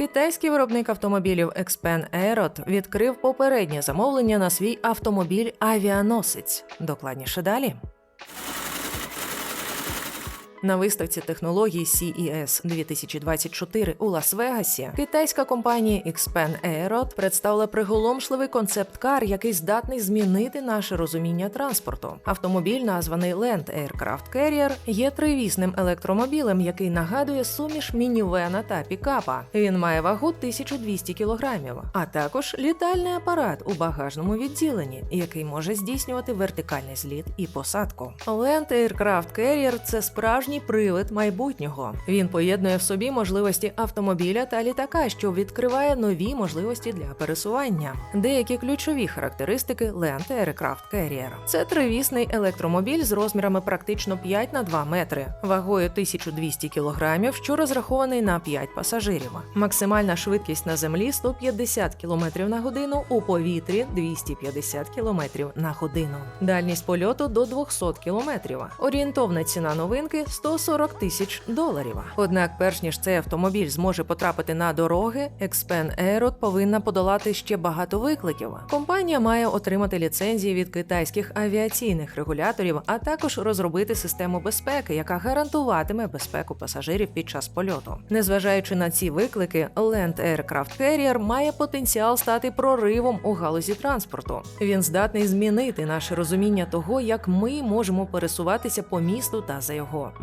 Китайський виробник автомобілів Xpen Aerot відкрив попереднє замовлення на свій автомобіль авіаносець. Докладніше далі. На виставці технологій CES 2024 у Лас-Вегасі китайська компанія Xpen Aerot представила приголомшливий концепт-кар, який здатний змінити наше розуміння транспорту. Автомобіль, названий Land Aircraft Carrier, є тривісним електромобілем, який нагадує суміш мінівена та пікапа. Він має вагу 1200 кілограмів, а також літальний апарат у багажному відділенні, який може здійснювати вертикальний зліт і посадку. Land Aircraft Carrier – це справжній привид майбутнього. Він поєднує в собі можливості автомобіля та літака, що відкриває нові можливості для пересування. Деякі ключові характеристики Land Aircraft Carrier. Це тривісний електромобіль з розмірами практично 5 на 2 метри, вагою 1200 кілограмів, що розрахований на 5 пасажирів. Максимальна швидкість на землі 150 км на годину, у повітрі 250 км на годину. Дальність польоту до 200 км. Орієнтовна ціна новинки 140 тисяч доларів. Однак, перш ніж цей автомобіль зможе потрапити на дороги, Xpen Aerot повинна подолати ще багато викликів. Компанія має отримати ліцензії від китайських авіаційних регуляторів, а також розробити систему безпеки, яка гарантуватиме безпеку пасажирів під час польоту. Незважаючи на ці виклики, Land Aircraft Carrier має потенціал стати проривом у галузі транспорту. Він здатний змінити наше розуміння того, як ми можемо пересуватися по місту та за його